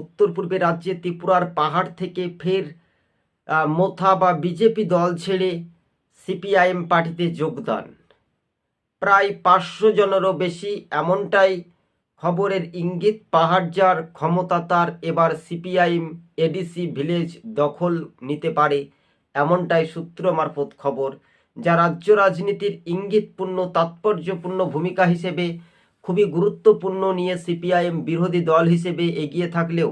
উত্তর পূর্বে রাজ্যে ত্রিপুরার পাহাড় থেকে ফের মোথা বা বিজেপি দল ছেড়ে সিপিআইএম পার্টিতে যোগদান। প্রায় পাঁচশো জনেরও বেশি এমনটাই খবরের ইঙ্গিত, পাহাড় যার ক্ষমতা তার এবার সিপিআইএম, এডিসি ভিলেজ দখল নিতে পারে এমনটাই সূত্র মারফত খবর, যা রাজ্য রাজনীতির ইঙ্গিতপূর্ণ, তাৎপর্যপূর্ণ ভূমিকা হিসেবে খুবই গুরুত্বপূর্ণ নিয়ে সিপিআইএম বিরোধী দল হিসেবে এগিয়ে থাকলেও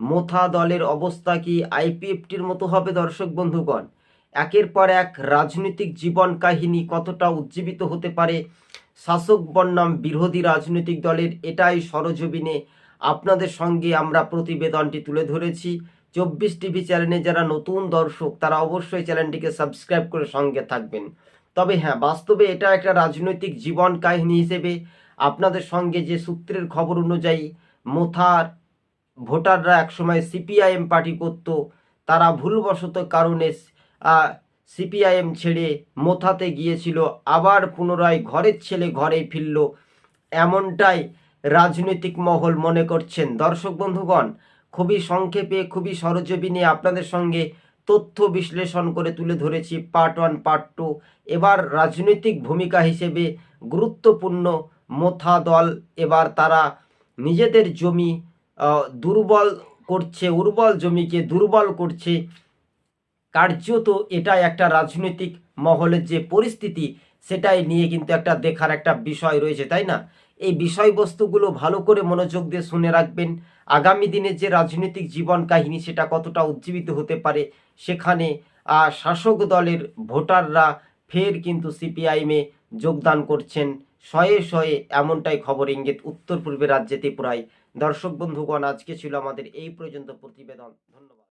মোথা দলের অবস্থা কি আইপিএফটির মতো হবে দর্শক বন্ধুগণ? একের পর এক রাজনৈতিক জীবন কাহিনী কতটা উজ্জীবিত হতে পারে? শাসক বনাম বিরোধী রাজনৈতিক দলের এটাই সরজমিনে আপনাদের সঙ্গে আমরা প্রতিবেদনটি তুলে ধরেছি। চব্বিশ টিভি চ্যানেলে যারা নতুন দর্শক, তারা অবশ্যই চ্যানেলটিকে সাবস্ক্রাইব করে সঙ্গে থাকবেন। তবে হ্যাঁ বাস্তবে এটা একটা রাজনৈতিক জীবন কাহিনী হিসেবে আপনাদের সঙ্গে যে সূত্রের খবর অনুযায়ী মোথার ভোটাররা একসময় সিপিআইএম পার্টি করত, তারা ভুলবশত কারণে সিপিআইএম ছেড়ে মোথাতে গিয়েছিল, আবার পুনরায় ঘরের ছেলে ঘরে ফিরল। এমনটাই রাজনৈতিক মহল মনে করছেন। দর্শক বন্ধুগণ, খুবই সংক্ষেপে, খুবই সরজমিনে আপনাদের সঙ্গে তথ্য বিশ্লেষণ করে তুলে ধরেছি পার্ট ওয়ান পার্ট টু এবার রাজনৈতিক ভূমিকা হিসেবে গুরুত্বপূর্ণ মোথা দল এবার তারা নিজেদের জমি দুর্বল করছে, উর্বর জমিকে দুর্বল করছে। কার্যত এটা একটা রাজনৈতিক মহলের যে পরিস্থিতি, সেটাই নিয়ে কিন্তু একটা দেখার একটা বিষয় রয়েছে, তাই না? এই বিষয়বস্তুগুলো ভালো করে মনোযোগ দিয়ে শুনে রাখবেন। আগামী দিনে যে রাজনৈতিক জীবন কাহিনী, সেটা কতটা উজ্জীবিত হতে পারে, সেখানে শাসক দলের ভোটাররা ফের কিন্তু সিপিআইএমে যোগদান করছেন। শয়ে শয়ে এমনটাই খবর ইঙ্গিত উত্তর পূর্বে রাজ্যে ত্রিপুরায় দর্শক বন্ধুগণ, আজকে ছিল আমাদের এই পর্যন্ত প্রতিবেদন। ধন্যবাদ।